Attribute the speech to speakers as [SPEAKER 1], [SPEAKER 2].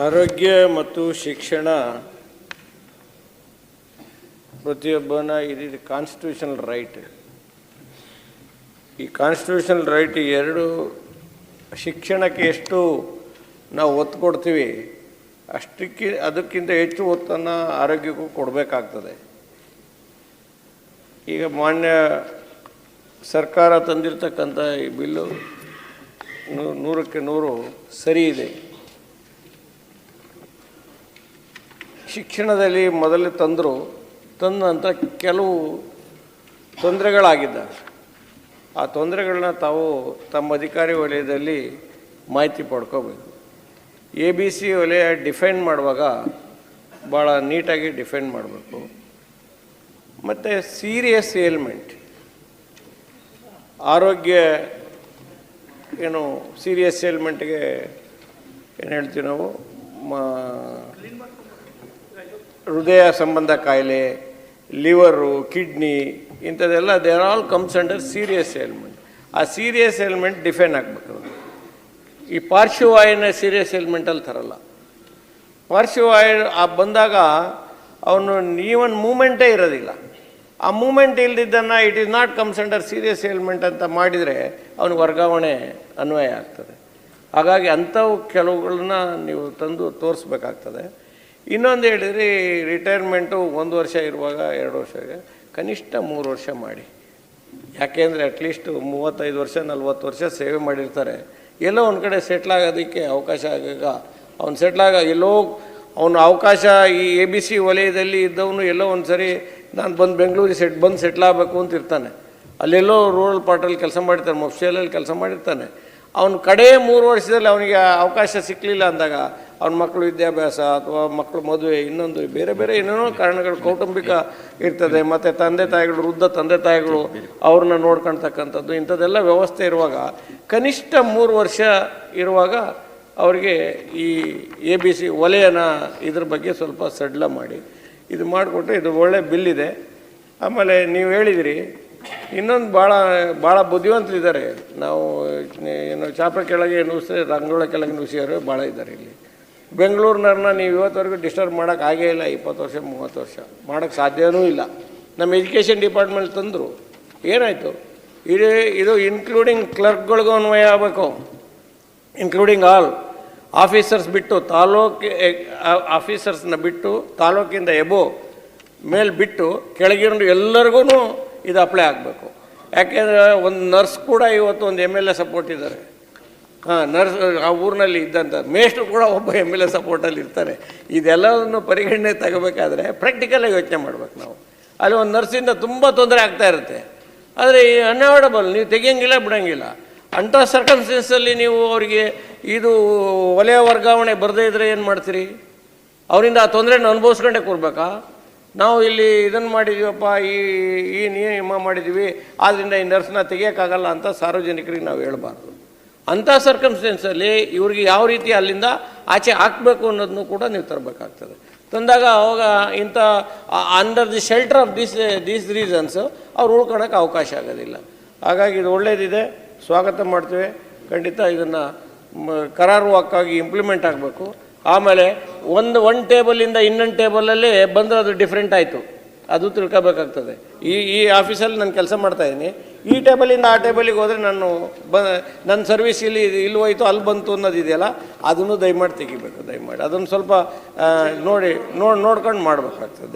[SPEAKER 1] ಆರೋಗ್ಯ ಮತ್ತು ಶಿಕ್ಷಣ ಪ್ರತಿಯೊಬ್ಬನ ಇದು ಕಾನ್ಸ್ಟಿಟ್ಯೂಷನಲ್ ರೈಟ್ ಈ ಕಾನ್ಸ್ಟಿಟ್ಯೂಷನಲ್ ರೈಟ್ ಎರಡು ಶಿಕ್ಷಣಕ್ಕೆ ಎಷ್ಟು ನಾವು ಒತ್ತು ಕೊಡ್ತೀವಿ, ಅಷ್ಟಕ್ಕೆ ಅದಕ್ಕಿಂತ ಹೆಚ್ಚು ಒತ್ತನ್ನು ಆರೋಗ್ಯಕ್ಕೂ ಕೊಡಬೇಕಾಗ್ತದೆ. ಈಗ ಮಾನ್ಯ ಸರ್ಕಾರ ತಂದಿರತಕ್ಕಂಥ ಈ ಬಿಲ್ಲು ನೂರಕ್ಕೆ ನೂರು ಸರಿ ಇದೆ. ಶಿಕ್ಷಣದಲ್ಲಿ ಮೊದಲೇ ತಂದರು, ತಂದ ನಂತರ ಕೆಲವು ತೊಂದರೆಗಳಾಗಿದ್ದಾರೆ ಆ ತೊಂದರೆಗಳನ್ನ ತಾವು ತಮ್ಮ ಅಧಿಕಾರಿ ವಲಯದಲ್ಲಿ ಮಾಹಿತಿ ಪಡ್ಕೋಬೇಕು. ಎ ಬಿ ಸಿ ವಲಯ ಡಿಫೈನ್ ಮಾಡುವಾಗ ಭಾಳ ನೀಟಾಗಿ ಡಿಫೈನ್ ಮಾಡಬೇಕು. ಮತ್ತು ಸೀರಿಯಸ್ ಏಲ್ಮೆಂಟ್. ಆರೋಗ್ಯ ಏನು ಸೀರಿಯಸ್ ಏಲ್ಮೆಂಟ್ಗೆ ಏನು ಹೇಳ್ತೀವಿ ನಾವು? ಮಾ ಹೃದಯ ಸಂಬಂಧ ಕಾಯಿಲೆ ಲಿವರು ಕಿಡ್ನಿ ಇಂಥದ್ದೆಲ್ಲ they are all comes under serious ailment ಆ ಸೀರಿಯಸ್ ಏಲ್ಮೆಂಟ್ ಡಿಫೈನ್ ಆಗಬೇಕು ಈ ಪಾರ್ಶ್ವವಾಯುನ ಸೀರಿಯಸ್ ಏಲ್ಮೆಂಟಲ್ಲಿ ತರಲ್ಲ. ಪಾರ್ಶ್ವವಾಯು ಆ ಬಂದಾಗ ಅವನು ಈವನ್ ಮೂಮೆಂಟೇ ಇರೋದಿಲ್ಲ. ಆ moment ಇಲ್ದಿದ್ದನ್ನು it is not comes under serious ailment ಅಂತ ಮಾಡಿದರೆ ಅವನಿಗೆ ವರ್ಗಾವಣೆ ಅನ್ವಯ ಆಗ್ತದೆ. ಹಾಗಾಗಿ ಅಂಥವು ಕೆಲವುಗಳನ್ನ ನೀವು ತಂದು ತೋರಿಸ್ಬೇಕಾಗ್ತದೆ. ಇನ್ನೊಂದು ಹೇಳಿದ್ರಿ ರಿಟೈರ್ಮೆಂಟು ಒಂದು ವರ್ಷ ಇರುವಾಗ ಎರಡು ವರ್ಷ ಕನಿಷ್ಠ ಮೂರು ವರ್ಷ ಮಾಡಿ. ಯಾಕೆಂದರೆ ಅಟ್ಲೀಸ್ಟ್ ಮೂವತ್ತೈದು ವರ್ಷ, ನಲ್ವತ್ತು ವರ್ಷ ಸೇವೆ ಮಾಡಿರ್ತಾರೆ. ಎಲ್ಲೋ ಒಂದು ಕಡೆ ಸೆಟ್ಲ್ ಆಗೋದಕ್ಕೆ ಅವಕಾಶ ಆಗಾಗ, ಅವ್ನು ಸೆಟ್ಲಾಗ ಎಲ್ಲೋ ಅವನು ಅವಕಾಶ ಈ ಎ ಬಿ ಸಿ ವಲಯದಲ್ಲಿ ಇದ್ದವನು ಎಲ್ಲೋ ಒಂದು ಸರಿ ನಾನು ಬಂದು ಬೆಂಗಳೂರಿಗೆ ಸೆಟ್ ಬಂದು ಸೆಟ್ಲ್ ಆಗಬೇಕು ಅಂತ ಇರ್ತಾನೆ. ಅಲ್ಲೆಲ್ಲೋ ರೂರಲ್ ಪಾರ್ಟಲ್ಲಿ ಕೆಲಸ ಮಾಡಿರ್ತಾನೆ ಮೊಫ್ಸಿಯಲಲ್ಲಿ ಕೆಲಸ ಮಾಡಿರ್ತಾನೆ. ಅವನು ಕಡೇ ಮೂರು ವರ್ಷದಲ್ಲಿ ಅವನಿಗೆ ಅವಕಾಶ ಸಿಕ್ಕಲಿಲ್ಲ ಅಂದಾಗ ಅವನ ಮಕ್ಕಳು ವಿದ್ಯಾಭ್ಯಾಸ ಅಥವಾ ಮಕ್ಕಳು ಮದುವೆ, ಇನ್ನೊಂದು, ಬೇರೆ ಬೇರೆ ಏನೇನೋ ಕಾರಣಗಳು ಕೌಟುಂಬಿಕ ಇರ್ತದೆ, ಮತ್ತು ತಂದೆ ತಾಯಿಗಳು, ವೃದ್ಧ ತಂದೆ ತಾಯಿಗಳು ಅವ್ರನ್ನ ನೋಡ್ಕೊಳ್ತಕ್ಕಂಥದ್ದು ಇಂಥದ್ದೆಲ್ಲ ವ್ಯವಸ್ಥೆ ಇರುವಾಗ, ಕನಿಷ್ಠ ಮೂರು ವರ್ಷ ಇರುವಾಗ ಅವರಿಗೆ ಈ ಎ ಬಿ ಸಿ ವಲಯನ ಇದ್ರ ಬಗ್ಗೆ ಸ್ವಲ್ಪ ಸಡ್ಲ ಮಾಡಿ, ಇದು ಮಾಡಿಕೊಟ್ರೆ ಇದು ಒಳ್ಳೆ ಬಿಲ್ ಇದೆ. ಆಮೇಲೆ ನೀವು ಹೇಳಿದಿರಿ ಇನ್ನೊಂದು ಭಾಳ ಭಾಳ ಬುದ್ಧಿವಂತರಿದ್ದಾರೆ. ನಾವು ಏನು ಚಾಪೆ ಕೆಳಗೆ ನುಸಿ ರಂಗೋಳ ಕೆಳಗೆ ನುಸಿಯೋರು ಭಾಳ ಇದ್ದಾರೆ ಇಲ್ಲಿ. ಬೆಂಗಳೂರಿನವ್ರನ್ನ ನೀವು ಇವತ್ತವರೆಗೂ ಡಿಸ್ಟರ್ಬ್ ಮಾಡೋಕ್ಕೆ ಆಗೇ ಇಲ್ಲ, ಇಪ್ಪತ್ತು ವರ್ಷ, ಮೂವತ್ತು ವರ್ಷ. ಮಾಡೋಕ್ಕೆ ಸಾಧ್ಯವೂ ಇಲ್ಲ. ನಮ್ಮ ಎಜುಕೇಷನ್ ಡಿಪಾರ್ಟ್ಮೆಂಟ್ ತಂದರು. ಏನಾಯಿತು? ಇದು ಇದು ಇನ್ಕ್ಲೂಡಿಂಗ್ ಕ್ಲರ್ಕ್ಗಳಿಗೂ ಅನ್ವಯ ಆಗಬೇಕು. ಇನ್ಕ್ಲೂಡಿಂಗ್ ಆಲ್ ಆಫೀಸರ್ಸ್ ಬಿಟ್ಟು, ತಾಲೂಕು ಆಫೀಸರ್ಸ್ನ ಬಿಟ್ಟು, ತಾಲೂಕಿಂದ ಎಬೋ ಮೇಲೆ ಬಿಟ್ಟು ಕೆಳಗಿರೋ ಎಲ್ಲರಿಗೂ ಇದು ಅಪ್ಲೈ ಆಗಬೇಕು. ಯಾಕೆಂದರೆ ಒಂದು ನರ್ಸ್ ಕೂಡ ಇವತ್ತು ಒಂದು ಎಂ ಎಲ್ ಎ ಸಪೋರ್ಟ್ ಇದ್ದಾರೆ. ಹಾಂ ನರ್ಸ್ ಆ ಊರಿನಲ್ಲಿ ಇದ್ದಂಥ ಮೇಷ್ಟ್ರು ಕೂಡ ಒಬ್ಬ ಎಂ ಎಲ್ ಎ ಸಪೋರ್ಟಲ್ಲಿ ಇರ್ತಾರೆ. ಇದೆಲ್ಲವನ್ನು ಪರಿಗಣನೆ ತಗೋಬೇಕಾದ್ರೆ ಪ್ರಾಕ್ಟಿಕಲಾಗಿ ಯೋಚನೆ ಮಾಡ್ಬೇಕು ನಾವು. ಅಲ್ಲಿ ಒಂದು ನರ್ಸಿಂದ ತುಂಬ ತೊಂದರೆ ಆಗ್ತಾ ಇರುತ್ತೆ. ಆದರೆ ಈ ಅನ್ಅವಾಯ್ಡಬಲ್ ನೀವು ತೆಗಿಯಂಗಿಲ್ಲ, ಬಿಡೋಂಗಿಲ್ಲ. ಅಂಥ ಸರ್ಕನ್ಸ್ಟೆನ್ಸಲ್ಲಿ ನೀವು ಅವರಿಗೆ ಇದು ವಲಯ ವರ್ಗಾವಣೆ ಬರದೇ ಇದ್ದರೆ ಏನು ಮಾಡ್ತೀರಿ? ಅವರಿಂದ ಆ ತೊಂದರೆನ ಅನುಭವಿಸ್ಕೊಂಡೇ ಕೊಡ್ಬೇಕಾ ನಾವು ಇಲ್ಲಿ ಇದನ್ನು ಮಾಡಿದೀವಪ್ಪ, ಈ ಈ ನಿಯಮ ಮಾಡಿದ್ದೀವಿ ಆದ್ದರಿಂದ ಈ ನರ್ಸ್ನ ತೆಗಿಯೋಕ್ಕಾಗಲ್ಲ ಅಂತ ಸಾರ್ವಜನಿಕರಿಗೆ ನಾವು ಹೇಳಬಾರ್ದು. ಅಂಥ ಸರ್ಕಮ್ಸ್ಟೆನ್ಸಲ್ಲಿ ಇವ್ರಿಗೆ ಯಾವ ರೀತಿ ಅಲ್ಲಿಂದ ಆಚೆ ಹಾಕಬೇಕು ಅನ್ನೋದನ್ನು ಕೂಡ ನೀವು ತರಬೇಕಾಗ್ತದೆ. ತಂದಾಗ ಅವಾಗ ಇಂಥ under the shelter of this these reasons ಅವ್ರು ಉಳ್ಕೊಳಕ್ಕೆ ಅವಕಾಶ ಆಗೋದಿಲ್ಲ. ಹಾಗಾಗಿ ಇದು ಒಳ್ಳೆಯದಿದೆ ಸ್ವಾಗತ ಮಾಡ್ತೇವೆ. ಖಂಡಿತ ಇದನ್ನು ಕರಾರುವಕ್ಕಾಗಿ ಇಂಪ್ಲಿಮೆಂಟ್ ಆಗಬೇಕು. ಆಮೇಲೆ ಒಂದು ಒನ್ ಟೇಬಲಿಂದ ಇನ್ನೊಂದು ಟೇಬಲಲ್ಲಿ ಬಂದರೆ ಅದು ಡಿಫ್ರೆಂಟ್ ಆಯಿತು. ಅದು ತಿಳ್ಕೊಬೇಕಾಗ್ತದೆ. ಈ ಈ ಆಫೀಸಲ್ಲಿ ನಾನು ಕೆಲಸ ಮಾಡ್ತಾಯಿದ್ದೀನಿ ಈ ಟೇಬಲಿಂದ ಆ ಟೇಬಲಿಗೆ ಹೋದರೆ ನಾನು ಬ ನನ್ನ ಸರ್ವಿಸ್ ಇಲ್ಲಿ ಇಲ್ಲಿ ಹೋಯ್ತು, ಅಲ್ಲಿ ಬಂತು ಅನ್ನೋದು ಇದೆಯಲ್ಲ, ಅದನ್ನು ದಯಮಾಡಿ ತೆಗಿಬೇಕು, ದಯಮಾಡಿ. ಅದನ್ನು ಸ್ವಲ್ಪ ನೋಡಿ ನೋಡಿ ನೋಡ್ಕೊಂಡು ಮಾಡಬೇಕಾಗ್ತದೆ.